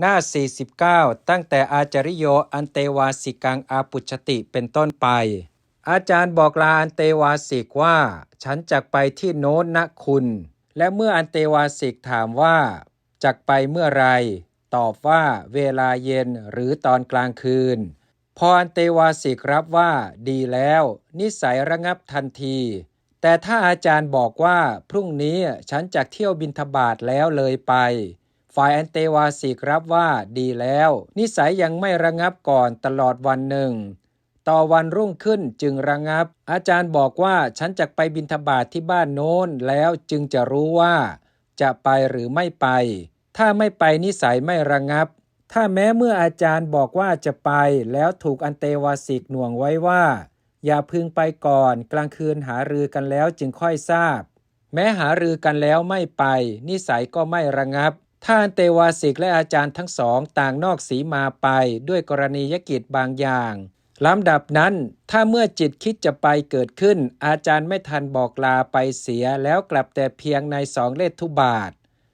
หน้า 49 ตั้งแต่อาจาริโยอันเตวาสิกังอาปุชติเป็นต้นไป อาจารย์บอกลาอันเตวาสิกว่า ฉันจักไปที่โน้นนะคุณ และเมื่ออันเตวาสิกถามว่าจักไปเมื่อไร ตอบว่าเวลาเย็นหรือตอนกลางคืน พออันเตวาสิกรับว่า ดีแล้ว นิสัยระงับทันที แต่ถ้าอาจารย์บอกว่าพรุ่งนี้ฉันจะเที่ยวบินทบาทแล้วเลยไป ฝ่ายอันเตวาสิกรับว่าดีแล้ว นิสัยยังไม่ระงับก่อนตลอดวันหนึ่ง ต่อวันรุ่งขึ้นจึงระงับ อาจารย์บอกว่าฉันจะไปบินทบาทที่บ้านโน้นแล้วจึงจะรู้ว่า จะไปหรือไม่ไป ถ้าไม่ไปนิสัยไม่ระงับ ถ้าแม้เมื่ออาจารย์บอกว่าจะไปแล้วถูกอันเตวาสิกหน่วงไว้ว่า อย่าพึงไปก่อนกลางคืนหารือกันแล้วจึงค่อยทราบ แม้หารือกันแล้วไม่ไป นิสัยก็ไม่ระงับ ถ้านเตวาสิกและอาจารย์ทั้งสองต่างนอกสีมาไปด้วยกรณียกิจบางอย่างลำดับนั้น ถ้าเมื่อจิตคิดจะไปเกิดขึ้น อาจารย์ไม่ทันบอกลาไปเสียแล้วกลับแต่เพียงในสองเลขทุบาท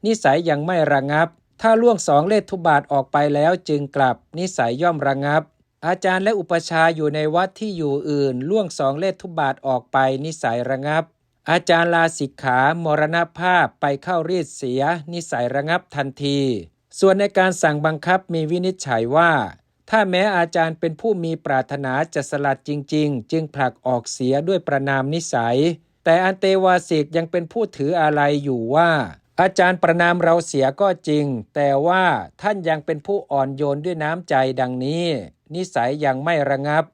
นิสัยยังไม่ระงับ ถ้าล่วงสองเลขทุบาทออกไปแล้วจึงกลับ นิสัยย่อมระงับ อาจารย์และอุปชาอยู่ในวัดที่อยู่อื่น ล่วงสองเลขทุบาทออกไปนิสัยระงับ อาจารย์ลาสิกขามรณภาพไปเข้ารีดเสีย นิสัยระงับทันที ส่วนในการสั่งบังคับมีวินิจฉัยว่า ถ้าแม้อาจารย์เป็นผู้มีปรารถนาจะสลัดจริง ๆ จึงผลักออกเสียด้วยประนามนิสัย แต่อันเตวาสิกยังเป็นผู้ถืออะไรอยู่ว่า อาจารย์ประนามเราเสียก็จริง แต่ว่าท่านยังเป็นผู้อ่อนโยนด้วยน้ำใจดังนี้ นิสัยยังไม่ระงับ